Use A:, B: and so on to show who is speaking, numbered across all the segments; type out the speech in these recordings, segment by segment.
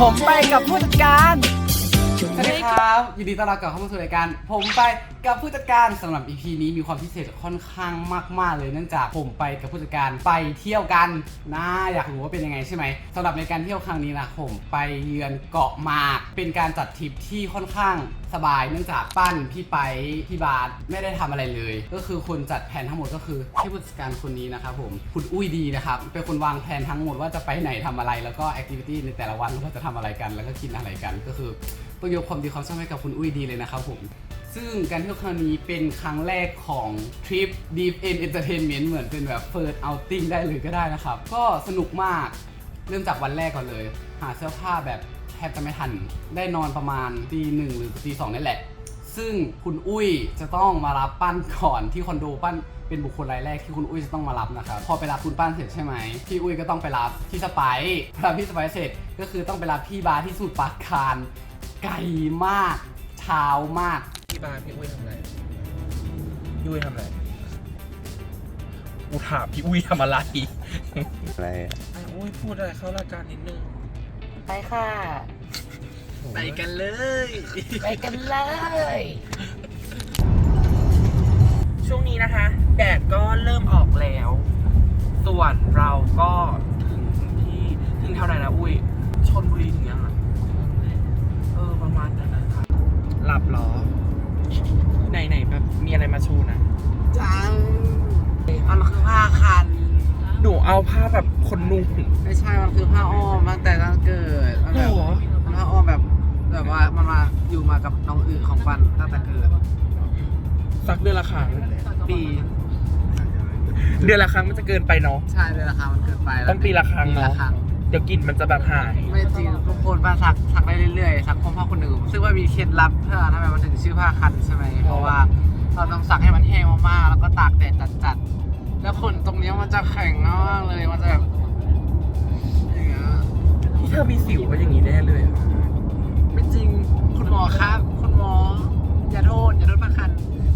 A: ผมไปกับผู้จัดการ
B: สวัสดีครับยินดีต้อนรับกลับเข้ามาสู่รายการ ผมไปกับผู้จัดการสำหรับ EP นี้มีความพิเศษค่อนข้างมาก ๆ เลยเนื่องจากผมไปกับผู้จัดการไปเที่ยวกันนะอยากรู้ว่าเป็นยังไงใช่ไหมสำหรับในการเที่ยวครั้งนี้นะผมไปเยือนเกาะหมาก เป็นการจัดทริปที่ค่อนข้างสบาย เนื่องจากปั้นพี่ไปพี่บาสไม่ได้ทำอะไรเลย ก็คือคนจัดแผนทั้งหมดก็คือที่ผู้จัดการคนนี้นะครับผมคุณอุ้ยดีนะครับเป็นคนวางแผนทั้งหมดว่าจะไปไหนทำอะไรแล้วก็แอคทิวิตี้ในแต่ละวันว่าจะทำอะไรกัน แล้วก็กินอะไรกันก็คือ ต้องยกความดีความชอบให้กับคุณอุ้ยดีเลยนะครับผม ซึ่งการเที่ยวครั้งนี้เป็นครั้งแรกของทริป Deep End Entertainment เหมือนเป็นแบบ First Outing ได้เลยก็ได้นะครับ ก็สนุกมาก เริ่มจากวันแรกก่อนเลย หาเสื้อผ้าแบบแทบจะไม่ทัน ได้นอนประมาณตีหนึ่งหรือตีสองนี่แหละ ซึ่งคุณอุ้ยจะต้องมารับปั้นก่อนที่คอนโดปั้นเป็นบุคคลรายแรกที่คุณอุ้ยจะต้องมารับนะครับ พอไปรับคุณปั้นเสร็จใช่ไหมพี่อุ้ยก็ต้องไปรับที่สไปซ์พอรับที่สไปซ์เสร็จก็คือต้องไปรับพี่บาร์ที่สุดปาการ ไกลมากเช้ามาก
C: พี่บาสพี่อุ้ยทำอะไร พี่อุ้ยทำอะไรกูถามพี่อุ้ยทำอะไร
D: อะไรอะ
C: ไอ้อุ้ยพูดอะไรเข้ารายการนิดนึง
A: ไปค่ะ
C: ไปกันเลย
A: ไปกันเลย
C: ช่วงนี้นะคะ แดดก็เริ่มออกแล้ว ส่วนเราก็ถึงที่ ถึงเท่าไหร่นะอุ้ย ชนบุรีถึงยังอะ แบบ
B: คน
C: นุ่ง
B: ไม่ใช่ มันคือผ้าอ้อมตั้งแต่ตั้งเกิดมันแบบ
C: หรอ
B: มันผ้าอ้อมแบบแบบว่ามันมาอยู่มากับน้องอื่นของปันตั้งแต่เกิด
C: สักเดือนละครั้ง
B: ปี
C: เดือนละครั้งมันจะเกินไปเนาะ
B: ใช่เลยราคามันเกินไปแล้ว
C: ต้องปีละครั้ง
B: ปี
C: เนอะ
B: ละครั้ง
C: เดี๋ยวกลิ่นมันจะแบบหาย
B: ไม่จริงทุกคนป้าซักซักได้เรื่อยๆซักพร้อมผ้าคนอื่นซึ่งว่ามีเคล็ดลับเพื่อทำไมมันถึงชื่อผ้าคันใช่ไหมเพราะว่าเราต้องซักให้มันแห้งมากๆแล้วก็ตากแดดจัดๆแล้วขนตรงเนี้ยมันจะแข็งมากเลยมันจะแบบอย่างเงี้ย
C: ที่ เธอมีสิวก็อย่างนี้แน่เลยอะ
B: ไม่จริงคุณหมอครับ คุณหมออย่าโทษอย่าโทษผ้าคัน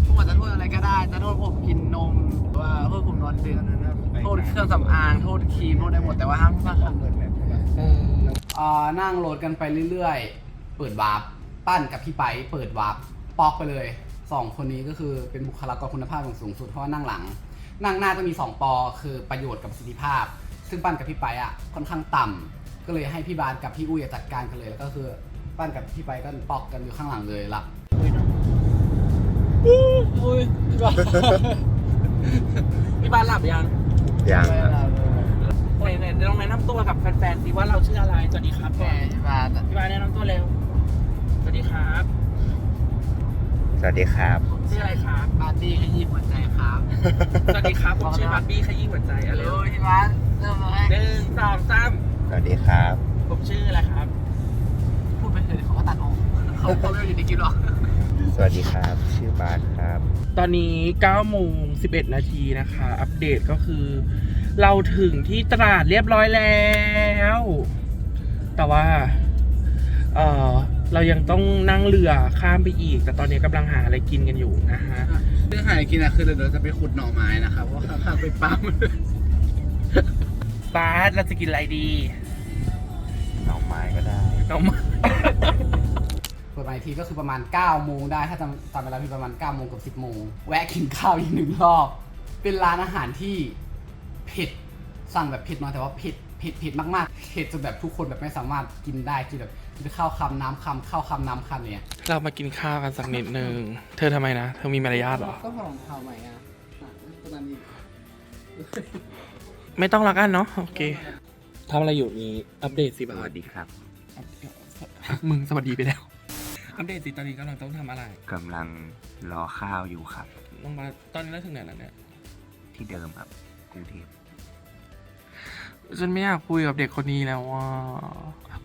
B: คุณหมอจะโทษอะไรก็ได้ จะโทษผมกินนมหรือว่าโทษผมนอนดึกอันนั้นนะโทษเครื่องสำอางโทษครีมโทษได้หมดแต่ว่าห้ามผ้าคันอ่านั่งโหลดกันไปเรื่อยๆ เปิดวาร์ปปั้นกับพี่ไปเปิดวาร์ปปอกไปเลยสองคนนี้ก็คือเป็นบุคลากรคุณภาพอย่างสูงสุดเพราะว่านั่งหลัง นั่งหน้าจะมี 2 ปอ คือประโยชน์กับประสิทธิภาพ ซึ่งปั้นกับพี่ไปอะค่อนข้างต่ำ ก็เลยให้พี่บานกับพี่อุ้ยจัดการกันเลยแล้วก็คือปั้นกับพี่ไปก็ปอกกันอยู่ข้างหลังเลยรับอุ้ย
C: พี่บ้านหลับยัง
D: ยังอะ
C: ไหนไหนลองแนะนำตัวกับแฟนๆสิว่าเราชื่ออะไรสวัสดีครับ
B: แม่พี่บาน
C: พี่บ้านแนะนำตัวเร็วสวัสดีครับ
D: สวัสดีครับ
C: ชื่ออะไรครับ
B: ปาร์ตี้ขยี้หัวใจครับ
C: สวัสดีครับผมชื่อบาร์บี้ขยี้หัวใจอะ
B: ฮัล
C: ไร
B: โหลพี่บานเริ่มเลย
C: หนึ่งสองสาม
D: สวัสดีครับ
C: ผมชื่ออะไรครับ
B: พูดไปเถอะเดี๋ยวเขาก็ตัดออกเขาเขาไม่อยู่ในคลิปหรอก
D: สวัสดีครับ ชื่อบาสครับ
C: ตอนนี้9โมง11 นาทีนะคะ อัปเดตก็คือ เราถึงที่ตราดเรียบร้อยแล้ว แต่ว่า เออเรายังต้องนั่งเรือข้ามไปอีก แต่ตอนนี้กำลังหาอะไรกินกันอยู่นะฮะ
B: เรื่องหายกินอะคือเดี๋ยวเราจะไปขุดหน่อไม้นะครับเพราะว่าข้างๆเป็นปั๊ม
C: บาสเราจะกินอะไรดี
D: หน่อไม้ก็ได้
C: น้องมา
B: เปิดมาอีกทีก็คือประมาณ9โมงได้ถ้าจำจำเวลาพี่ประมาณ9โมงกับ10โมงแวะกินข้าวอีกหนึ่งรอบ เป็นร้านอาหารที่เผ็ดสั่งแบบเผ็ดน้อยแต่ว่าเผ็ดเผ็ดเผ็ดมากๆเผ็ดจนแบบทุกคนแบบไม่สามารถกินได้คือแบบกินข้าวคำน้ำคำข้าวคำน้ำคำเนี่ย
C: เรามากินข้าวกันสักนิดนึงเธอทำไมนะ เธอมีมารยาทเหรอ
B: ก็ของข้าวใหม่อะตอนนี้
C: ไม่ต้องละกันเนาะโอเคทำอะไรอยู่นี้อัปเดตสิ
D: ส
C: บา
D: วั
C: ส
D: สดีครับ
C: มึงสวัสดีไปแล้ว อัปเดตสิตอนนี้กำลังต้องทำอะไร
D: กำลังรอข้าวอยู่ครับ
C: น้องบาสตอนนี้เราถึงไหนแล้วเนี่ย
D: ที่เดิมครับกรุงเทพ
C: ฉันไม่อยากคุยกับเด็กคนนี้แล้วว่า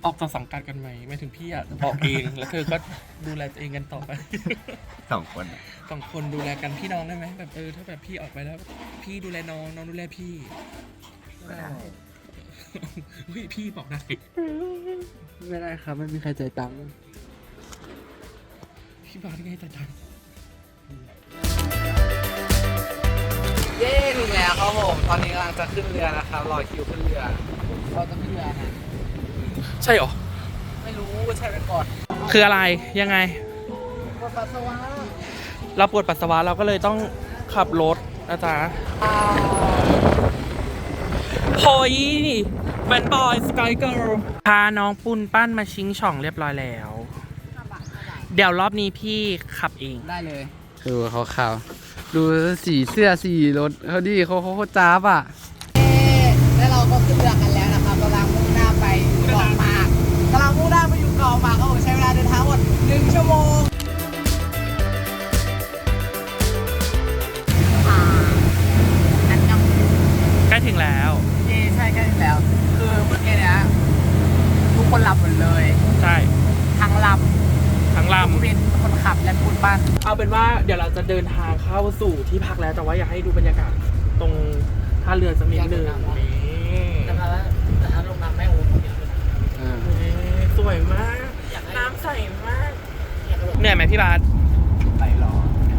C: ออกจากสังกัดกันไหมไม่ถึงพี่อะออกเองแล้วเธอก็ดูแลตัวเองกันต่อไป
D: สองคนอะ
C: สองคนดูแลกันพี่น้องได้ไหมแบบเออถ้าแบบพี่ออกไปแล้ว พี่ดูแลน้องน้องดูแลพี่
D: ก็ได้
C: เฮ้ยพี่บอกได้
B: ไม่ได้ครับไม่มีใครใจายตังค์
C: พี่บาสไงแต่ดัง
B: เย้ถึงแล้วครับผมตอนนี้กำลังจะขึ้นเรือนะครับรอคิวขึ้นเรือเราจะขึ้นเรือนะ
C: ใช่เหรอ
B: ไม่รู้ใช่ไปก่อน
C: คืออะไรยังไง
B: ปวดปัสสาวะ
C: เราปวดปัสสาวะเราก็เลยต้องขับรถนะจ๊ะโหยแบนบอยสกายเกิร์ลพาน้องปุนปั้นมาชิงช่องเรียบร้อยแล้ว เดี๋ยวรอบนี้พี่ขับเอง
B: ได้เลยดูเขาขาวๆดูสีเสื้อสีรถเขาดิเขาเขาเขาจ้าบอะ อยู่เกาะหมากครับผมใช้เวลาเดินทางหมดหนึ่งชั่วโมงอันยัง
C: ใกล้ถึงแล้ว
B: เย่ใช่ใกล้ถึงแล้ว คือเมื่อกี้เนี้ยทุกคนหลับหมดเลย
C: ใช่
B: ทั้งล
C: ทั้งำลำ
B: เป็นคนขับและคุณป้าน
C: เอาเป็นว่าเดี๋ยวเราจะเดินทางเข้าสู่ที่พักแล้วแต่ว่าอยากให้ดูบรรยากาศตรงท่าเรือสักนิดหนึ่งนี่
B: แต่ถ้าแต่ถ้าลงน้ำไม่โอ้โหเยอะเลย
C: นี่สวยมากน้ำ ใสมากเหนื่อยไหมพี่บาส
B: ไปรอ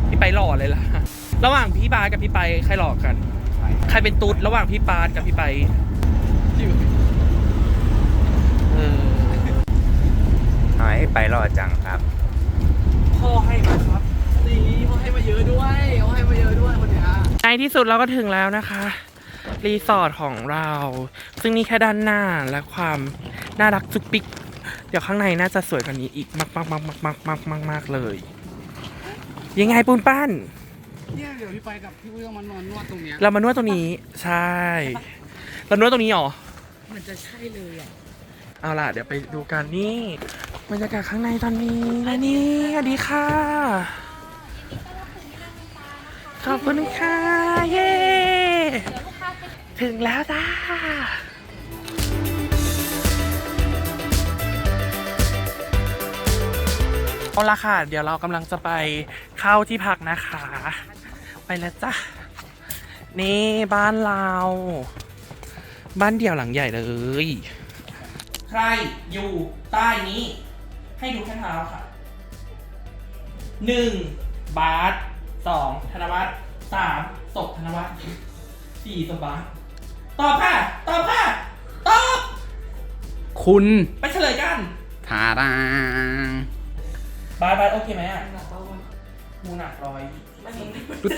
C: พี่ไปหล่อเลยล่ะ ระหว่างพี่บาสกับพี่ไปใครหล่อกัน ใครเป็นตุ๊ดระหว่างพี่บาสกับพี่ไปเออ
D: หอยไปรอดจังครับ
C: พ่อให้มาครับ
B: นี่เขาให้มาเยอะด้วยเขาให้มาเยอะด้วยคนเนี้ย
C: ในที่สุดเราก็ถึงแล้วนะคะ รีสอร์ทของเรา ซึ่งนี่แค่ด้านหน้าและความน่ารักจุกปิก เดี๋ยวข้างในน่าจะสวยกว่านี้อีกมากมากมากมากมากมากมากมากเลย ยังไงปูนปั้น
B: เนี่ยเดี๋ยวพี่ไปกับพี่อุ้ยต้องมานอนนวดตรงเนี้ย
C: เรามานวดตรงนี้ ใช่ เรานวดตรงนี้เหรอ
B: มันจะใช่เลยอะ
C: เอาล่ะ เดี๋ยวไปดูกันนี่บรรยากาศข้างในตอนนี้และนี่สวัสดีค่ะขอบคุณค่ะ เย้ ถึงแล้วจ้า เอาละค่ะ เดี๋ยวเรากำลังจะไปเข้าที่พักนะคะ ไปแล้วจ้ะ นี่บ้านเรา บ้านเดี่ยวหลังใหญ่เลย ใครอยู่ใต้นี้ ให้ดูแค่เท้าค่ะหนึ่งบาทสองธนวัฒน์สามศพธนวัฒน์สี่ศพบาทตอบค่ะ ตอบค่ะ ตอบ
B: คุณ
C: ไปเฉลยกัน
B: ทาดาง
C: บาทบาทโอเคไหมอะมูหนักร้อย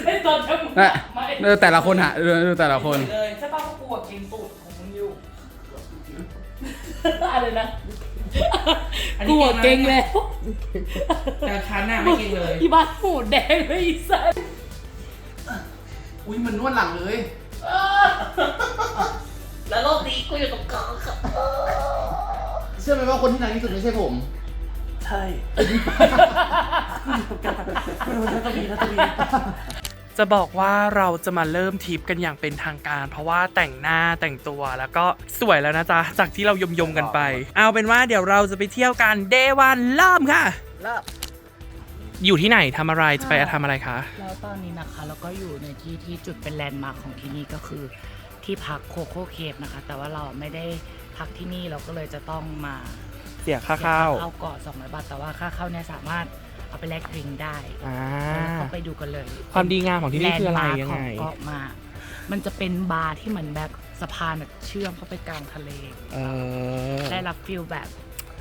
C: ไม่ตอนจะมูห
B: เอ้
C: นั
B: ย
C: กไม่
B: ดูแต่ละคนฮะดูดูแต่ละคน
C: เลยใช่ป่ะเขากลัวกินตูดของมึงอยู่อะไรนะ
A: กลัวเก่งแล้ว
C: แต่ฉันน่ะไม่เก่งเลย
A: อีบ้านหูแดงเลยอีสัส
B: อุ้ยมันนวดหลังเลย
A: แล้วโลกนี้กูอยู่ตรงกลางครับ
B: เชื่อไหมว่าคนที่นานที่สุดไม่ใช่ผม
C: ใช่จะบอกว่าเราจะมาเริ่มทริปกันอย่างเป็นทางการ เพราะว่าแต่งหน้าแต่งตัวแล้วก็สวยแล้วนะจ๊ะ จากที่เรายมยมๆกันไป เอาเป็นว่าเดี๋ยวเราจะไปเที่ยวกันเดวันเริ่มค่ะ
A: เริ่ม
C: อยู่ที่ไหนทำอะไรจะไปทำอะไรคะ
A: แล้วตอนนี้นะคะเราก็อยู่ในที่ที่จุดเป็นแลนด์มาร์คของที่นี่ก็คือที่พักโคโค่เคฟนะคะ แต่ว่าเราไม่ได้พักที่นี่เราก็เลยจะต้องมา
C: เสียค่าข้าว
A: เข้าเกาะ200บาทแต่ว่าค่าเข้าเนี่ยสามารถเอาไปแลกดริงก์ได้
C: อ่า
A: เราไปดูกันเลย
C: ความดีงามของที่นี่คืออะไร
A: แลนด์
C: ยัง
A: มา
C: ไง
A: ร์คของเกาะหมากมันจะเป็นบาร์ที่เหมือนแบบสะพานแบบเชื่อมเข้าไปกลางทะเล
C: เออ
A: ได้รับฟิลแบบ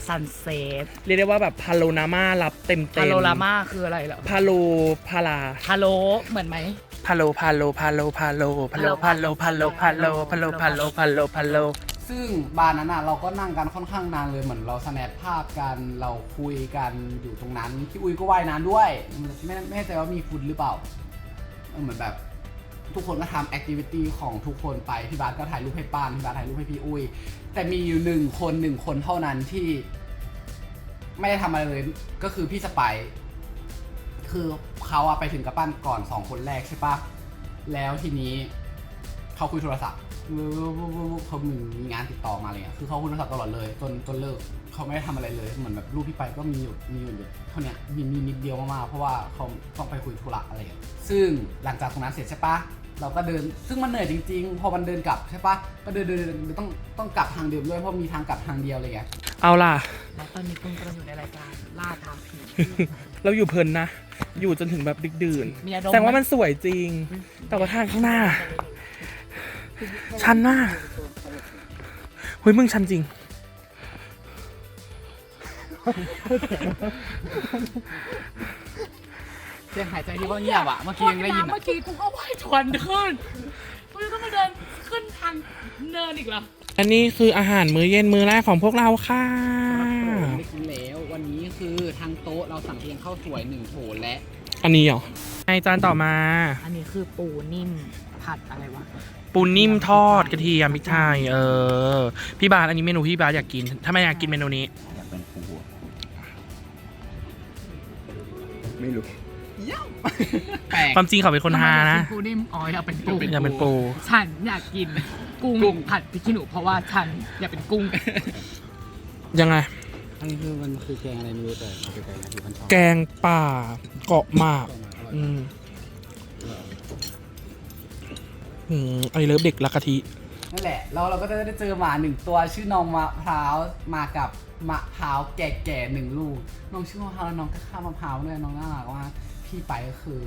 A: ซันเซ็ต
C: เรียกได้ว่าแบบพาโลนามารับเต็มเต็
A: พามโลรามาคืออะไรเหรอ
C: พาโลพาลา
A: พาโลเหมือนไหม
C: พาโลพาโลพาโลพาโลพาโลพาโลพาโลพาโลพาโลพาโลพาโลพาโล
B: ซึ่งบาร์นั้นอะเราก็นั่งกันค่อนข้างนานเลยเหมือนเราสแนปภาพกันเราคุยกันอยู่ตรงนั้นพี่อุ้ยก็ว่ายน้ำด้วยไม่ไม่แน่ใจว่ามีคุณหรือเปล่าเหมือนแบบทุกคนก็ทำแอคทิวิตี้ของทุกคนไป พี่บาสก็ถ่ายรูปให้ป้านพี่บาสถ่ายรูปให้พี่อุ้ย แต่มีอยู่หนึ่งคนหนึ่งคนเท่านั้นที่ ไม่ได้ทำอะไรเลยก็คือพี่สไปคือเขาอะไปถึงกับปั้นก่อนสองคนแรกใช่ปะแล้วทีนี้เขาคุยโทรศัพท์ เขามีงานติดต่อมาอะไรเงี้ยคือเขาคุยโทรศัพท์ตลอดเลยจนจนเลิกเขาไม่ได้ทำอะไรเลยเหมือนแบบรูปพี่ไปก็มีอยู่มีอยู่เท่าเนี้ยมีมีนิดเดียวมากๆเพราะว่าเขาต้องไปคุยธุระอะไรเงี้ยซึ่งหลังจากตรงนั้นเสร็จใช่ปะเราก็เดินซึ่งมันเหนื่อยจริงๆ พอมันเดินกลับใช่ปะก็เดินเดินเดินต้องต้องกลับทางเดิมด้วยเพราะมีทางกลับทางเดียวอะไรเงี้ย
C: เอาล่ะ
A: แล้วตอนนี้คุณกำลังอยู่ในรายการล่าท้าผี
C: เราอยู่เพลินนะ อยู่จนถึงแบบดึกดื่น
A: มีอารมณ์
C: แสดงว่ามันสวยจริง แต่ว่าทางข้างหน้า ชันมากเฮ้ยมึงชันจริง
B: เสียงหายใจที่ว่าเงียบอะเมื่อกี้ยังได้ยิน
A: เมื่
B: อะ
A: อกี้กูก็ว่ายชวนขึ้นกูจะต้องมาเดินขึ้นทางเนินอีกเหรอ
C: อันนี้คืออาหารมื้อเย็นมื้อแรกของพวกเราค่ะ
B: ได้กินแล้ววันนี้คือทางโต๊ะเราสั่งเพียงข้าวสวยหนึ่งโถและ
C: อันนี้เหรอในจานต่อมา
A: อันนี้คือปูนิ่มผัดอะไรวะ
C: ปูนิ่มทอดกระเทียมพริกไทยเออ พี่บาสอันนี้เมนูที่พี่บาสอยากกิน ถ้าไม่อยากกินเมนูนี้
D: อยากเป็นปูอะไม่รู้
B: แปลก
C: ความจริงเขาเป็นคนฮานะ
A: ทำไมอยกกิปูนิ่มอ๋ออยากเป็นปู
C: อยากเป็นปู
A: ฉันอยากกินกุ้งผัดพริกขี้หนูเพราะว่าฉันอยากเป็นกุ้ง
C: ยังไง
B: อันนี้คือมันคือแกงอะไรไม่รู้แต่เอาไปแกงนะที่มันชอบ
C: แกงป่าเกาะหมากอืม อืมไอเลิฟเด็กละกะทิ
B: นั่นแหละแล้วเราก็จะได้เจอหมาหนึ่งตัวชื่อน้องมะพร้าวมากับมะพร้าวแก่ๆหนึ่งลูก น้องชื่อมะพร้าวแล้วน้องก็ข้ามมะพร้าวด้วยน้องน่ารักมากพี่ไปก็คือ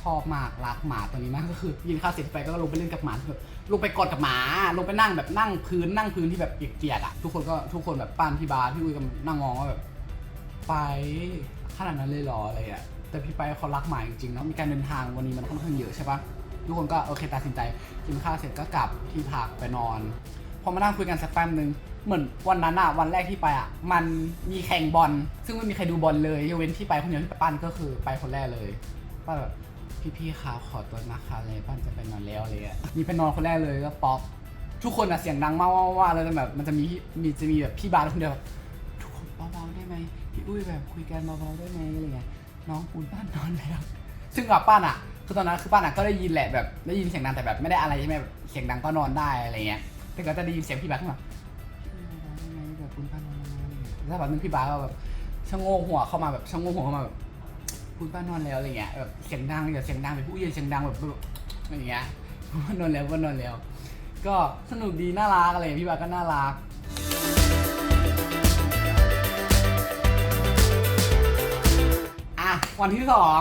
B: ชอบมากรักหมาตัวนี้มากก็คือยินข้าวเสร็จไปก็ลงไปเล่นกับหมาแบบลงไปกอดกับหมา ลงไปนั่งแบบนั่งพื้นนั่งพื้นที่แบบเปียกๆอะทุกคนก็ทุกคนแบบป้านพี่บาสพี่อุ้ยก็นั่งมองว่าแบบ ไปขนาดนั้นเลยเหรออะไรอะแต่พี่ไปเขารักหมาจริงๆเนาะมีการเดินทางวันนี้มันค่อนข้างเยอะใช่ปะ ทุกคนก็โอเคตัดสินใจกินข้าวเสร็จก็กลับที่พักไปนอน พอมานั่งคุยกันสักแป๊บนึงเหมือนวันนั้นอะวันแรกที่ไปอะมันมีแข่งบอลซึ่งไม่มีใครดูบอลเลยยกเว้นที่ไปคนเดียวที่ไปปั้นก็คือไปคนแรกเลยป้าแบบพี่ๆคะขอตัวนะคะเลยปั้นจะไปนอนแล้วเลยมีไปนอนคนแรกเลยก็ป๊อปทุกคนอะเสียงดังมากว่าเลยแบบ มันจะมีมีจะมีแบบพี่บาสคนเดียวแบบทุกคนเบาๆได้ไหมพี่อุ้ยแบบคุยกันเบาๆได้ไหมอะไรเงี้ยน้องปูนป้านนอนแล้วซึ่งกับป้านอะ คือตอนนั้นคือป้าหนอะก็ได้ยินแหละแบบได้ยินเสียงดังแต่แบบไม่ได้อะไรใช่ไหมแบบเสียงดังก็นอนได้อะไรเงี้ยแต่ก็จะได้ยินเสียงพี่บาสขึ้นมาแบบปูนป้านอนแล้วแบบนึงพี่บาสก็แบบชะโงกหัวเข้ามาแบบชะโงกหัวเข้ามาแบบปูนป้านอนแล้วอะไรเงี้ยแบบเสียงดังอย่าเสียงดังแบบผู้เย็นเสียงดังแบบแบบอะไรเงี้ยว่านอนแล้วว่านอนแล้ว ก็สนุกดีน่ารักอะไรพี่บาสก็น่ารักอะวันที่สอง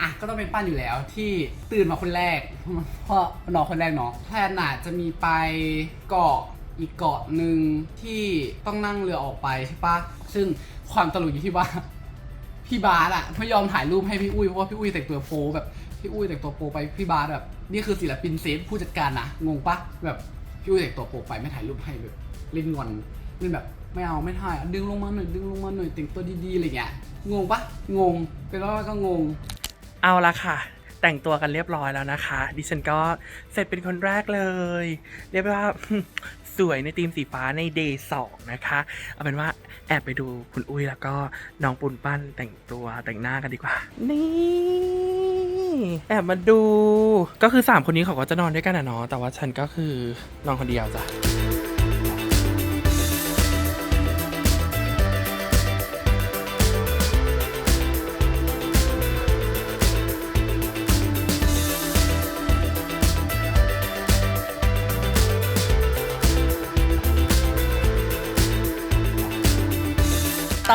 B: อะก็ต้องเป็นปั้นอยู่แล้วที่ตื่นมาคนแรก เพราะน้องคนแรกเนาะแพลนน่ะจะมีไปเกาะอีกเกาะหนึ่งที่ต้องนั่งเรือออกไปใช่ปะซึ่งความตลกอยู่ที่ว่า พี่บาสอะไม่ยอมถ่ายรูปให้พี่อุ้ยเพราะว่าพี่อุ้ยแต่งตัวโปแบบพี่อุ้ยแต่งตัวโปไปพี่บาสแบบนี่คือศิลปินเซฟผู้จัดการนะงงปะแบบพี่อุ้ยแต่งตัวโปไปไม่ถ่ายรูปให้แบบเล่นงอนเล่นแบบไม่เอาไม่ถ่ายดึงลงมาหน่อยดึงลงมาหน่อยแต่งตัวดีๆอะไรเงี้ยงงปะงงเป็นว่าก็งง
C: เอาละค่ะ แต่งตัวกันเรียบร้อยแล้วนะคะ ดิฉันก็เสร็จเป็นคนแรกเลย เรียกว่าสวยในธีมสีฟ้าในเดย์สองนะคะ เอาเป็นว่าแอบไปดูคุณอุ้ยแล้วก็น้องปุ่นปั้นแต่งตัวแต่งหน้ากันดีกว่า นี่แอบมาดู ก็คือ 3 คนนี้เขาก็จะนอนด้วยกันอะเนาะแต่ว่าฉันก็คือนอนคนเดียวจ้ะ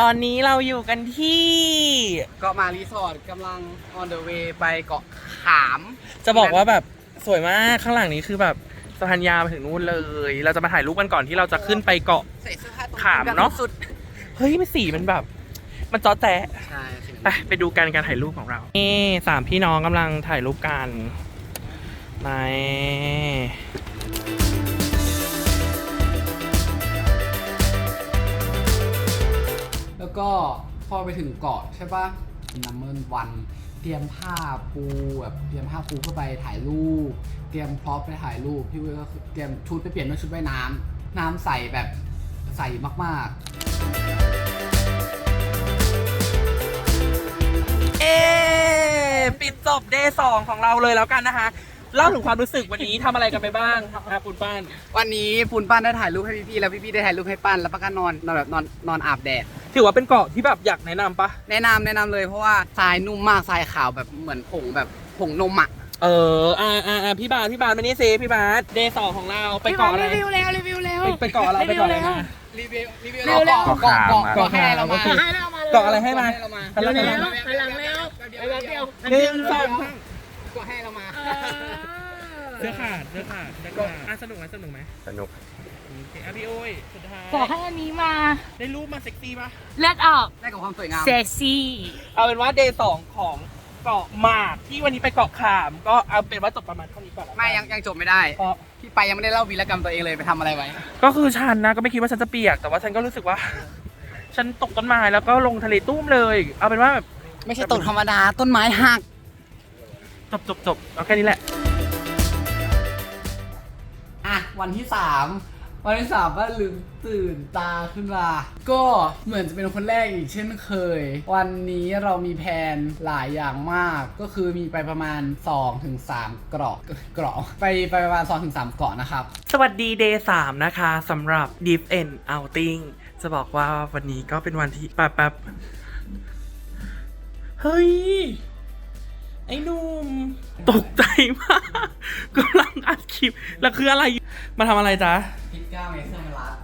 C: อนนี้เราอยู่กันที่
B: เกาะมารีสอร์ทกำลัง on the way ไปเกาะขาม
C: จะบอกว่าแบบสวยมากข้างหลังนี้คือแบบสะพานยาวไปถึงนู่นเลย เราจะมาถ่ายรูปกันก่อนที่เราจะขึ้นไปเกาะ
B: ใส่เสื้อผ้าตรง
C: ขามเนอะ
B: สุด
C: เฮ้ยมันสีมันแบบ มันจอแจ๊ะ
B: ใช่สิ
C: ไปไปดูกันการถ่ายรูปของเรา นี่สามพี่น้องกำลังถ่ายรูปกันใน
B: ก็พอไปถึงเกาะใช่ปะนัมเบอร์วันเตรียมผ้าปูแบบเตรียมผ้าปูเพื่อไปถ่ายรูป เตรียมพร็อพไปถ่ายรูปพี่เว้ยก็คือเตรียมชุดไปเปลี่ยนเป็นชุดว่ายน้ำน้ำใสแบบใสมาก
C: เอ๊ปิดจบเดย์สองของเราเลยแล้วกันนะคะ เล่าถึงความรู้สึกวันนี้ทำอะไรกันไปบ้างครับคุณป้าน
B: วันนี้ปูนปั้นได้ถ่ายรูปให้พี่ๆแล้วพี่ๆได้ถ่ายรูปให้ปั้นแล้วป้าก็นอนนอนแบบนอนนอนอาบแดด
C: ถือว่าเป็นเกาะที่แบบอยากแนะนำปะ
B: แนะนำแนะนำเลยเพราะว่าทรายนุ่มมากทรายขาวแบบเหมือนผงแบบผงนมอะ
C: เอออ่าอ่าอ่าพี่บาสพี่บาสมานี่เซพี่บาสเดย์สองของเราไปเกาะอะไร
A: รีวิวแล้วรีวิวแล้ว
C: ไปไปเกาะอะไรไปเกาะอะไรมา
B: รีวิวรีวิว
A: เร็วๆ
B: เกาะเกาะเกาะ
C: เกาะ
B: เกาะให้เรามา
C: เกาะ
A: ให้เรามา
C: เกาะอะไรให้มา
B: เรามา
C: เร็วๆ
A: เร็วไปหลังเร็วไปแป๊บเดียว
C: หนึ่งสอง
B: เกาะให้เรามา
C: เสื้อขาดเสื้อขาดเสื้อขาดอะสนุกไหมสนุกไหม
D: สนุก
C: โอเคอะพี่โอ้ยสุดท้าย
A: บอกให้อันนี้มา
C: ได้รูปมาเซ็กซี่ปะ
A: เลือดออก
B: ได้กับความสวยงาม
A: เซ็กซี่
C: เอาเป็นว่าเดย์สองของเกาะหมากที่วันนี้ไปเกาะขาม ก็เอาเป็นว่าจบประมาณเท่านี้ก่อนแล้วกัน
B: ไม่ยังยังจบไม่ได้
C: เพราะ
B: พี่ไปยังไม่ได้เล่าวีรกรรมตัวเองเลยไปทำอะไรไว้
C: ก็คือฉันนะก็ไม่คิดว่าฉันจะเปียก แต่ว่าฉันก็รู้สึกว่า ฉันตกต้นไม้แล้วก็ลงทะเลตุ้มเลย เอาเป็นว่าแบบ
B: ไม่ใช่ตกธรรมดาต้นไม้หัก
C: จ บจบจบเอาแค่นี้แหละ
B: อะวันที่สามวันที่สามว่าลืมตื่นตาขึ้นมา ก็เหมือนจะเป็นคนแรกอีกเช่นเคย วันนี้เรามีแผนหลายอย่างมาก ก็คือมีไปประมาณ 2-3ถึง3เกราะเกราะไปไปประมาณ 2-3ถึง3เกราะนะครับ
C: สวัสดีเดย์สามนะคะสำหรับ Deep End Outing จะบอกว่าวันนี้ก็เป็นวันที่แป๊บแป๊บเฮ้ย ไอ้หนุ่มตกใจมากกำลังอัดคลิป แล้วคืออะไร มาทำอะไรจ๊ะ
B: พิก้าเมเซอร์มาลัด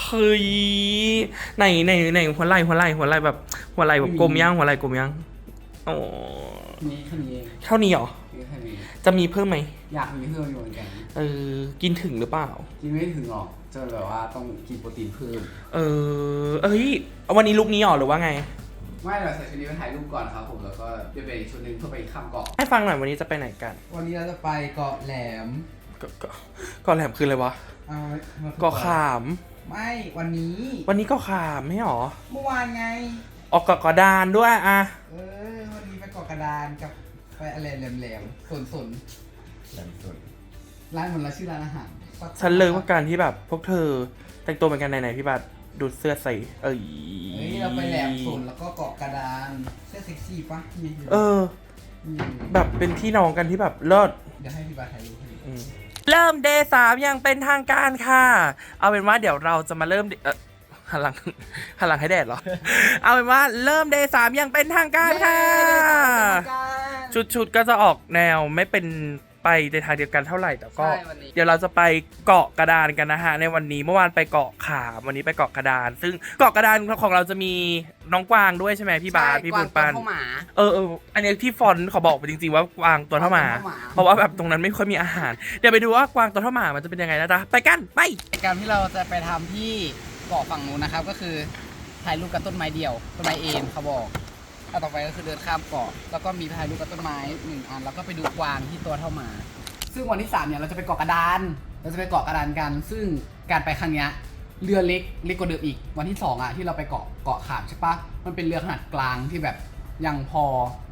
C: เฮ้ยไหนไหนไหนหัวไหล่หัวไหล่หัวไหล่แบบหัวไหล่แบบกลมย่างหัวไหล่กลมย่างโอ้
B: นี่แค่นี้เอง
C: เท่านี้เหรอ
B: นี่แค่นี้
C: จะมีเพิ่มไหม
B: อยากมีเพิ่มอยู่เหมือนกัน
C: เออกินถึงหรือเปล่า
B: กินไม่ถึงหรอกจนแบบว่าต้องกินโปรตีนเพิ่ม
C: เออเอ้ยวันนี้ลุกนี้เหรอหรือว่าไง
B: ไม่เราใส่ชุดนี้ไปถ่ายรูปก่อนครับผมแล้วก็เดี๋ยวไปอีกชุดหนึงเพื่อไปข้ามเกาะ
C: ให้ฟังหน่อยวันนี้จะไปไหนกัน
B: วันนี้เราจะไปเกาะแหลม
C: เกาะเกาะเกาะแหลมคืออะไรวะ
B: เอาม
C: เกาะขาม
B: ไม่วันนี้
C: วันนี้เกาะขามไม่หรอ
B: เมื่อวานไง
C: ออกเกาะกระดานด้วยอะ
B: เออวันนี้ไปเกาะกระดานกับไปอะไรแหลมๆสนสน
D: แหลมสุด
B: ร้านเหมือนเราชื่อร้านอาหาร
C: ฉันเลยว่าการที่แบบพวกเธอแต่งตัวเหมือนกันไหนๆพี่บัตร ดูเสื้อใส่ เอ้ย
B: เฮ้ยเราไปแหลมสนแล้วก็เกาะกระดานเสื้อเซ็กซี่ปะนี่
C: เออ
B: ม
C: แบบเป็นพี่น้องกันที่แบบเลิศ
B: เดี๋ยวให้พี่บาสถ่ายรูปให้ดู
C: อืมเริ่มเดย์สามอย่างเป็นทางการค่ะ เอาเป็นว่าเดี๋ยวเราจะมาเริ่มเออหันหลัง หันหลังให้แดดเหรอ เอาเป็นว่าเริ่มเดย์สามอย่างเป็นทางการค่ะ ชุดชุดก็จะออกแนวไม่เป็น ไปในทางเดียวกันเท่าไหร่แต่ก็
B: ใช่วันนี้
C: เดี๋ยวเราจะไปเกาะกระดานกันนะฮะในวันนี้เมื่อวานไปเกาะขามวันนี้ไปเกาะกระดาน ซึ่งเกาะกระดานของเราจะมีน้องกวางด้วยใช่ไหมพี่บาส
B: ใช่
C: พี่
B: กว
C: บุ
B: ง
C: ญปัน
B: ตัวเท่าหมา
C: เออเอออันนี้ที่ฟอนต์เขาบอกไปจริงๆว่ากวางตัวเท่าหมา
B: กวางตัวเท่าหมา
C: เพราะว่าแบบตรงนั้นไม่ค่อยมีอาหาร เดี๋ยวไปดูว่ากวางตัวเท่าหมามันจะเป็นยังไงนะจ๊ะไปกันไป
B: กิจกรรมที่เราจะไปทำที่เกาะฝั่งนู้นนะครับก็คือถ่ายรูปกับต้นไม้เดี่ยวต้นไม้เอ็นเขาบอก แล้วต่อไปก็คือเดินข้ามเกาะแล้วก็มีถ่ายรูปกับต้นไม้หนึ่งอันแล้วก็ไปดูกวางที่ตัวเท่าหมา ซึ่งวันที่สามเนี่ยเราจะไปเกาะกระดาน เราจะไปเกาะกระดานกัน ซึ่งการไปครั้งเนี้ยเรือเล็กเล็กกว่าเดิมอีก วันที่สองอะที่เราไปเกาะเกาะขามใช่ปะมันเป็นเรือขนาดกลางที่แบบยังพอ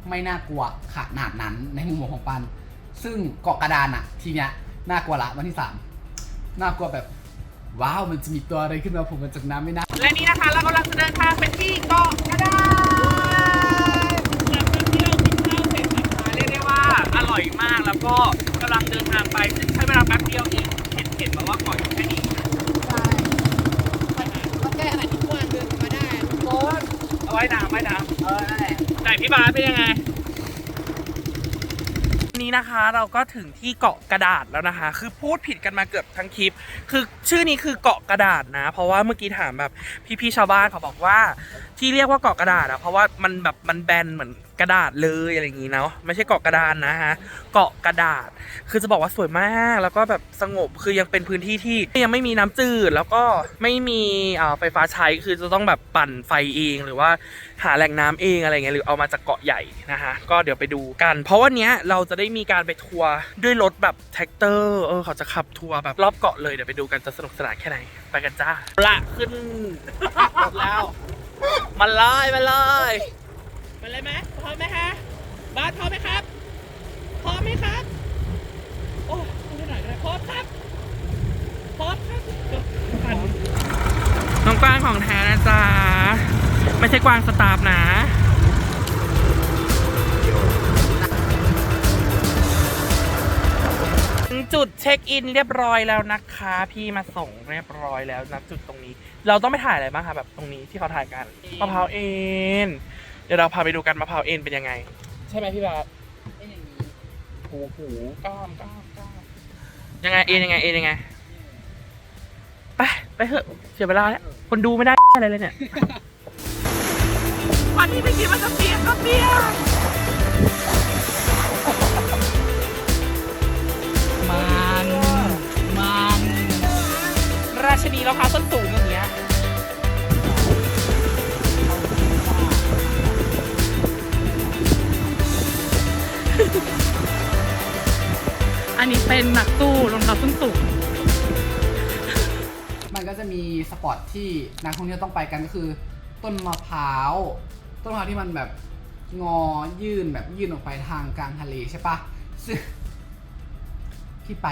B: ไม่น่ากลัวขนาดนั้นในมุมมองของปัน ซึ่งเกาะกระดานอะทีเนี้ยน่ากลัวละวันที่สามน่ากลัวแบบว้าวมันจะมีตัวอะไรขึ้นมาผมมาจากน้ำไม่น่า
C: และนี่นะคะเรากำลังจะเดินทางไปที่เกาะกระดาน กแล้วก็กำลังเดินทางไปซึ่งใช้เวลาแป๊บเดียวเองเห็นเห็นมาว่าเกาะอยู่แค่นี้
B: ก็แค่ขนาดที่กว้างเดินมาได้ทุกคน
C: เอาไว้น้ำไว้น้ำ
B: เออนั่นแหละ
C: ไหนพี่บาสเป็นยังไงนี้นะคะเราก็ถึงที่เกาะกระดาษแล้วนะคะ คือพูดผิดกันมาเกือบทั้งคลิป คือชื่อนี้คือเกาะกระดาษนะ เพราะว่าเมื่อกี้ถามแบบพี่ๆชาวบ้านเขาบอกว่า ที่เรียกว่าเกาะกระดาษอะเพราะว่ามันแบบมันแบนเหมือน กระดาษเลยอะไรอย่างงี้เนาะไม่ใช่เกาะกระดานนะฮะเกาะกระดาษ คือจะบอกว่าสวยมากแล้วก็แบบสงบคือยังเป็นพื้นที่ที่ยังไม่มีน้ำจืด แล้วก็ไม่มีอ่อไฟฟ้าใช้คือจะต้องแบบปั่นไฟเองหรือว่าหาแหล่งน้ำเองอะไรเงี้ยหรือเอามาจากเกาะใหญ่นะคะก็เดี๋ยวไปดูกัน เพราะวันเนี้ยเราจะได้มีการไปทัวร์ด้วยรถแบบแท็กเตอร์เออเขาจะขับทัวร์แบบรอบเกาะเลยเดี๋ยวไปดูกันจะสนุกสนานแค่ไหนไปกันจ้าละขึ้นแล้วมาเลยมาเลย มาเลยไหมพร้อมไหมคะบาสพร้อมไหมครับพร้อมไหมครับ โอ้พูดได้หน่อยก็ได้พร้อมครับพร้อมครับน้องกวางของแท้นะจ๊ะไม่ใช่กวางสตาฟนะถึงจุดเช็คอินเรียบร้อยแล้วนะคะ พี่มาส่งเรียบร้อยแล้วนะจุดตรงนี้ เราต้องไปถ่ายอะไรบ้างคะแบบตรงนี้ที่เขาถ่ายกันมะพร้าวเอ็นเดี๋ยวเราพาไปดูกันมะพร้าวเอ็นเป็นยังไง ใช่ไหมพี่บาส
B: ไม่อย่างนี้
C: หูหูกล้ามกล้ามกล้ามยังไงเอ็นยังไงเอ็นยังไงไปไปเถอะเสียเวลาแล้วคนดูไม่ได้อะไรเลยเนี่ย วันนี้ไม่คิดว่าจะเปียกก็เปียก
A: เป็นนักสู้รองเท้าส้นสูง
B: มันก็จะมีสปอตที่นักท่องเที่ยวต้องไปกันก็คือ ต้นมะพร้าวต้นมะพร้าวที่มันแบบงอยื่นแบบยื่นออกไปทางกลางทะเลใช่ปะซึ่งพี่ไป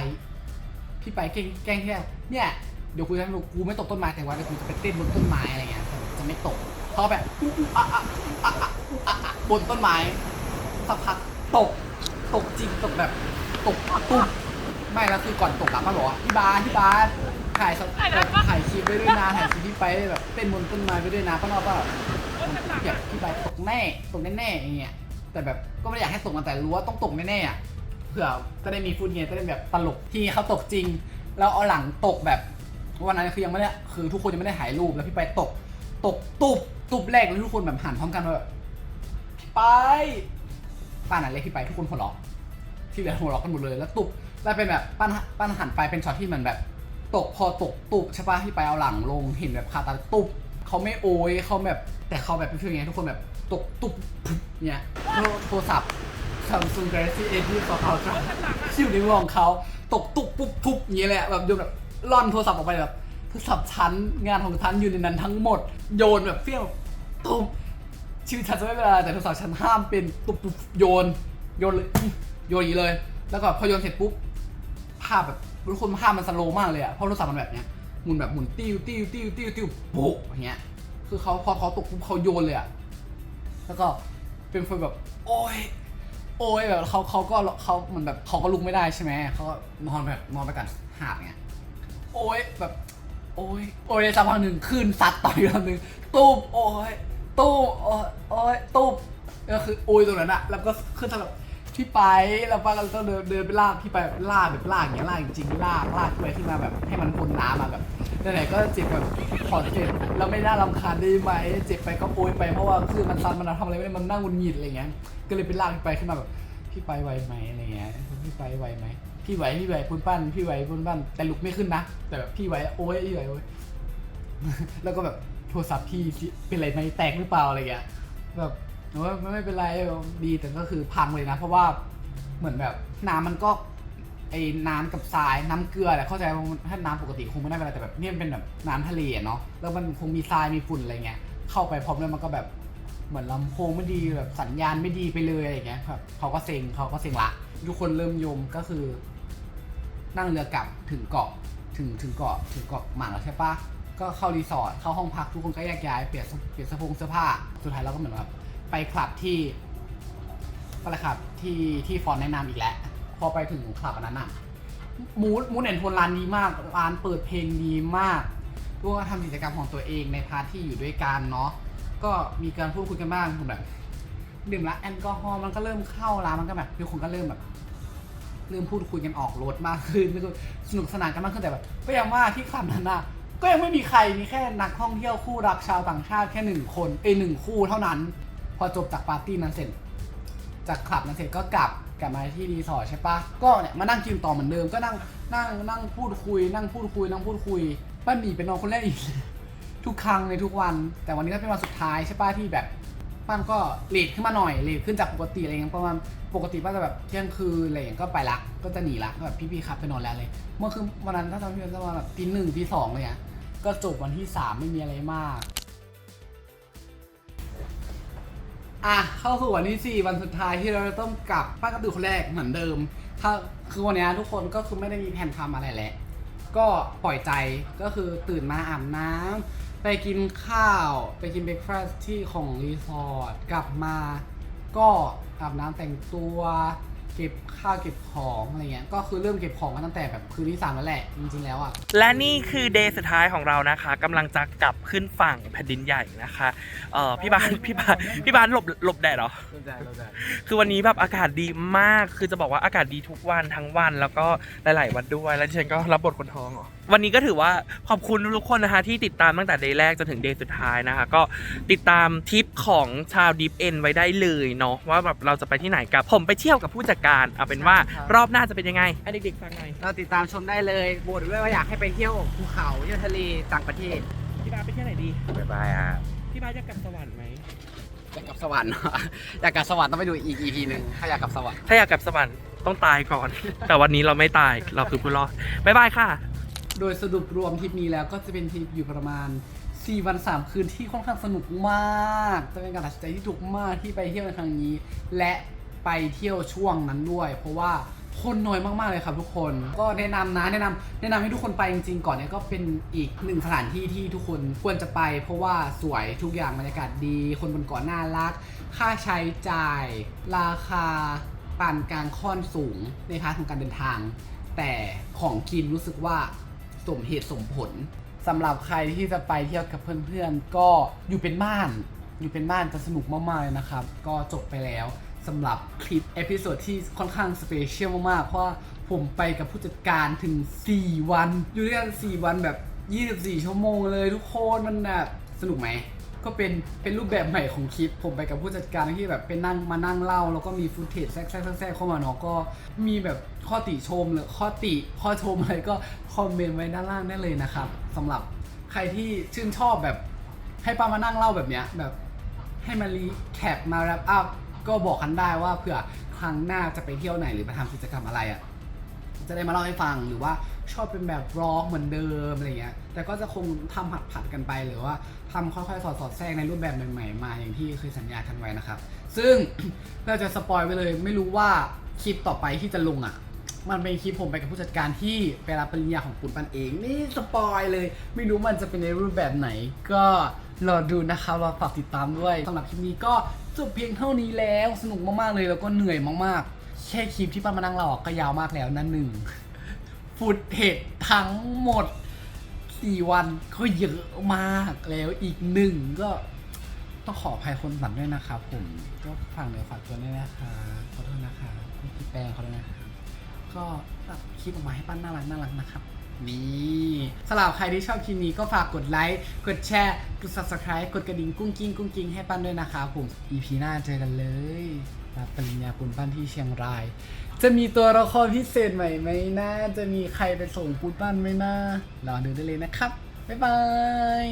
B: พี่ไปแกล้งแกล้งแค่เนี่ยเดี๋ยวกูจะให้กูไม่ตกต้นไม้แต่ว่าเดี๋ยวกูจะไปเต้นบนต้นไม้อะไรเงี้ยจะไม่ตกเพราะแบบอุ๊อะอะอะอะอะบนต้นไม้สักพักตกตกจริงตกแบบตกตุ้ม ไม่แล้วคือก่อนตกอะป้าบอกว่าพี่บาสพี่บาสถ่ายสถ่ายถ่ายคลิปไปด้วยนะถ่ายคลิปพี่ไปแบบเต้นบนต้นไม้ไปด้วยนะป้านอกก็แบบอยากพี่ไปตกแน่ตกแน่ๆอย่างเงี้ยแต่แบบก็ไม่ได้อยากให้ตกมาแต่รู้ว่าต้องตกแน่ๆอะเผื่อจะได้มีฟุตเงี้ยจะได้แบบตลกที่เขาตกจริง แล้วเอาหลังตกแบบวันนั้นคือยังไม่ได้คือทุกคนยังไม่ได้ถ่ายรูปแล้วพี่ไปตก ตกตุบตุบแรกแล้วทุกคนแบบหันพร้อมกันว่าแบบพี่ไปป้าน่ะเรียกพี่ไปทุกคนหัวเราะที่เหลือหัวเราะกันหมดเลยแล้วตุบ แล้วเป็นแบบป้านป้นหันไปเป็นช็อตที่เหมือนแบบ ตกพอตกตุบใช่ปะที่ไปเอาหลังลงเห็นแบบคาตาตุบเขาไม่โอยเขาแบบแต่เขาแบบเป็นยังไงทุกคนแบบตกตุบเนี่ยโทรศัพท์ Samsung Galaxy A ที่เขาเขาที่อยู่ในมือของเขาตกตุบปุ๊บปุ๊บอย่างเงี้ยแหละแบบโยนแบบล่อนโทรศัพท์ออกไปแบบโทรศัพท์ชั้นงานของชั้นอยู่ในนั้นทั้งหมด โยนแบบเฟี้ยงตุบชีวิตฉันจะไม่เป็นไรแต่โทรศัพท์ฉันห้ามเป็นตุบปุ๊บโยนโยนเลยโยนอย่างนี้เลย แล้วก็พอโยนเสร็จปุ๊บ ภาพแบบทุกคนภาพมันสโลว์มากเลยอะเพราะโทรศัพท์มันแบบเนี้ยหมุนแบบหมุนติ้วติ้วติ้วติ้วติ้วโบ๊ะอย่างเงี้ย คือเขาพอเขาตกปุ๊บเขาโยนเลยอะแล้วก็เป็นคนแบบ โอ้ยโอ้ยแบบเขาเขาก็เขาเหมือนแบบเขาก็ลุกไม่ได้ใช่ไหมเขาก็นอนแบบนอนไปกันหาบเงี้ยโอ้ยแบบ โอ้ยโอ้ยสักพักหนึ่งคลื่นซัดต่อยรอบหนึ่งตูบโอ้ยตูบโอ้ยโอ้ยตูบก็คือโอ้ยตรงนั้นอะแล้วก็ขึ้นทางแบบ พี่ไปแล้วป้าก็ต้องเดินเดินไปลากพี่ไปลากแบบลากอย่างเงี้ยลากจริงๆลากลากไปขึ้นมาแบบให้มันพ้นน้ำมาแบบไหนๆก็เจ็บแบบขอเจ็บแล้วไม่น่ารำคาญได้ไหมเจ็บไปก็โอยไปเพราะว่าคือมันซันมันทำอะไรไม่ได้มันนั่งหงุนหงิดอะไรเงี้ยก็เลยไปลากพี่ไปขึ้นมาแบบพี่ไปไหวไหมอะไรเงี้ยพี่ไปไหวไหมพี่ไหวพี่ไหวปุ้นปั้นพี่ไหวปุ้นปั้นแต่ลุกไม่ขึ้นนะแต่แบบพี่ไหวโอ้ยพี่ไหวโอ้ยแล้วก็แบบโทรศัพท์พี่เป็นไรไหมแตกหรือเปล่าอะไรเงี้ยแบบ ว่าไม่เป็นไรดีแต่ก็คือพังเลยนะ เพราะว่าเหมือนแบบน้ำมันก็ไอ้น้ำกับทรายน้ำเกลือแหละเข้าใจว่าถ้าน้ำปกติคงไม่ได้เป็นไรแต่แบบเนี่ยเป็นแบบน้ำทะเลเนาะแล้วมันคงมีทรายมีฝุ่นอะไรเงี้ยเข้าไปพร้อมแล้วมันก็แบบเหมือนลำโพงไม่ดีแบบสัญญาณไม่ดีไปเลยอะไรเงี้ยครับเขาก็เซ็งเขาก็เซ็งละทุกคนเริ่มยมก็คือ นั่งเรือกลับถึงเกาะถึงถึงเกาะถึงเกาะหมากแล้วใช่ปะก็เข้ารีสอร์ทเข้าห้องพักทุกคนก็แยกย้ายเปลี่ยนเปลี่ยนเสื้อผงเสื้อผ้าสุดท้ายเราก็เหมือนแบบ ไปคลับที่อะไรครับที่ที่ฟอนแนะนำอีกแล้ว พอไปถึงคลับอันนั้นอะมูดมูดเห็นโทนร้านดีมาก ร้านเปิดเพลงดีมากทุกคนก็ทำกิจกรรมของตัวเองในพาร์ทที่อยู่ด้วยกันเนาะก็มีการพูดคุยกันบ้างแบบดื่มละแอลกอฮอล์มันก็เริ่มเข้าร้านมันก็แบบทุกคนก็เริ่มแบบเริ่มพูดคุยกันออกรถมากขึ้นแล้วก็สนุกสนานกันมากขึ้นแต่แบบก็ยังว่าที่คลับนั้นน่ะก็ยังไม่มีใครมีแค่นักท่องเที่ยวคู่รักชาวต่างชาติแค่หนึ่งคนเอหนึ่งคู่เท่านั้น พอจบจากปาร์ตี้นั้นเสร็จ จากคลับนั้นเสร็จก็กลับกลับมาที่รีสอร์ทใช่ปะก็เนี่ยมานั่งกินต่อเหมือนเดิมก็นั่งนั่งนั่งพูดคุย นั่งพูดคุย นั่งพูดคุยป้าหมีเป็นนอนคนแรกอีก ทุกครั้งในทุกวัน แต่วันนี้ก็เป็นวันสุดท้ายใช่ปะที่แบบป้านก็เลทขึ้นมาหน่อยเลทขึ้นจากปกติอะไรเงี้ยประมาณปกติป้าจะแบบเที่ยงคืนอะไรอย่างเงี้ยก็ไปละก็จะหนีละก็แบบพี่ๆครับไปนอนแล้วเลย เมื่อคืนวันนั้นถ้าจำไม่ผิดจะประมาณแบบตีหนึ่งตีสองเลยอะก็จบวันที่สามไม่มีอะไรมาก อะเข้าสู่วันที่สี่วันสุดท้ายที่เราจะต้องกลับป้านก็ตื่นคนแรกเหมือนเดิม ถ้าคือวันนี้ทุกคนก็คือไม่ได้มีแผนทำอะไรแหละก็ปล่อยใจก็คือตื่นมาอาบน้ำไปกินข้าว ไปกินเบรกฟาสต์ที่ของรีสอร์ทกลับมา ก็อาบน้ำแต่งตัว เก็บข้าวเก็บของอะไรเงี้ย ก็คือเริ่มเก็บของกันตั้งแต่แบบคืนที่สามแล้วแหละ จริงๆแล้วอะ
C: และนี่คือเดย์สุดท้ายของเรานะคะกำลังจะกลับขึ้นฝั่งแผ่นดินใหญ่นะคะเอ่อพี่บานพี่บานพี่บานหลบหลบแดดเหรอ
B: เข้าใจเข้าใจ
C: คือวันนี้แบบอากาศดีมาก คือจะบอกว่าอากาศดีทุกวันทั้งวันแล้วก็หลาย ๆ วันด้วย แล้วดิฉันก็รับบทคนท้องเหรอ วันนี้ก็ถือว่าขอบคุณทุกคนนะคะที่ติดตามตั้งแต่เดย์แรกจนถึงเดย์สุดท้ายนะคะ ก็ติดตามทริปของชาวดิฟเอ็นไว้ได้เลยเนาะว่าแบบเราจะไปที่ไหนกับผมไปเที่ยวกับผู้จัดการเอาเป็นว่า
B: ใช่ครับ
C: รอบหน้าจะเป็นยังไงให้เด็กๆฟังหน่อย
B: เราติดตามชมได้เลยโบทด้วยว่าอยากให้ไปเที่ยวภูเขาเที่ยวทะเลต่างประเทศ
C: พี่บาสไปเที่ยวไหนดี
D: บ๊ายบายอะ
C: พี่บาสจะกลับสวรรค์ไหม
B: อยากกลับสวรรค์ อยากกลับสวรรค์ต้องไปดูอีก EP หนึ่งถ้าอยากกลับสวรรค์
C: ถ้าอยากกลับสวรรค์ต้องตายก่อน แต่วันนี้เราไม่ตายเราคือผู้รอดบ๊ายบายค่ะ
B: โดยสรุปรวมทริปนี้แล้วก็จะเป็นทริปอยู่ประมาณ 4 วัน 3 คืนที่ค่อนข้างสนุกมาก จะเป็นการตัดสินใจที่ถูกมากที่ไปเที่ยวในครั้งนี้ และไปเที่ยวช่วงนั้นด้วย เพราะว่าคนน้อยมาก ๆ เลยครับทุกคน ก็แนะนำนะแนะนำแนะนำให้ทุกคนไปจริง ๆ ก่อนเนี่ยก็เป็นอีกหนึ่งสถานที่ที่ทุกคนควรจะไป เพราะว่าสวยทุกอย่างบรรยากาศดี คนบนเกาะน่ารัก ค่าใช้จ่าย ราคาปานกลางค่อนสูงในพาของการเดินทาง แต่ของกินรู้สึกว่า สมเหตุสมผลสำหรับใครที่จะไปเที่ยวกับเพื่อนๆ ก็อยู่เป็นบ้าน อยู่เป็นบ้านจะสนุกมากๆเลยนะครับ ก็จบไปแล้วสำหรับคลิปเอพิโซดที่ค่อนข้างสเปเชียลมากๆ เพราะผมไปกับผู้จัดการถึง 4 วัน อยู่ด้วยกัน 4 วันแบบ 24 ชั่วโมงเลยทุกคนมันแบบสนุกไหม ก็เป็นเป็นรูปแบบใหม่ของคลิป ผมไปกับผู้จัดการที่แบบเป็นนั่งมานั่งเล่า แล้วก็มีฟุตเทจแทรกแทรกแทรกเข้ามาเนาะก็มีแบบข้อติชมหรือข้อติข้อชมอะไรก็คอมเมนต์ไว้ด้านล่างได้เลยนะครับสำหรับใครที่ชื่นชอบแบบให้ป้ามานั่งเล่าแบบเนี้ยแบบให้มารีแคปมาแรปอัพก็บอกกันได้ว่าเผื่อครั้งหน้าจะไปเที่ยวไหนหรือไปทำกิจกรรมอะไรอะ่ะ จะได้มาเล่าให้ฟังหรือว่าชอบเป็นแบบร็อกเหมือนเดิมอะไรเงี้ยแต่ก็จะคงทำผัดผัดกันไป หรือว่าทำค่อยๆสอดสอดแทรกในรูปแบบใหม่ๆมาอย่างที่เคยสัญญากันไว้นะครับ ซึ่งเราจะสปอยไปเลยไม่รู้ว่าคลิปต่อไปที่จะลงอะ มันเป็นคลิปผมไปกับผู้จัดการที่ไปรับปริญญาของคุณปันเอง นี่สปอยเลย ไม่รู้มันจะเป็นในรูปแบบไหน ก็รอดูนะครับรอฝากติดตามด้วยสำหรับคลิปนี้ก็จบเพียงเท่านี้แล้วสนุกมากๆเลยแล้วก็เหนื่อยมากๆ แค่คลิปที่ป้ามานั่งเราอะก็ยาวมากแล้วนั่นหนึ่งฟุตเทจทั้งหมด4วันก็เยอะมากแล้วอีกหนึ่งก็ต้องขออภัยคนตัดด้วยนะครับผมก็ฝากเนื้อฝากตัวด้วยนะคะขอโทษนะคะพี่แป้งเขาด้วยนะครับก็ตัดคลิปออกมาให้ปั้นน่ารักน่ารักนะครับนี่สำหรับใครที่ชอบคลิปนี้ก็ฝากกดไลค์ กดแชร์ กด subscribe กดกระดิ่งกุ้งกิ้งกุ้งกิ้งให้ปั้นด้วยนะครับผม EP หน้าเจอกันเลย รับปริญญาคุณบ้านที่เชียงราย จะมีตัวละครพิเศษใหม่ไหมนะจะมีใครไปส่งปูนปั้นไหมนะรอดูได้เลยนะครับบ๊ายบาย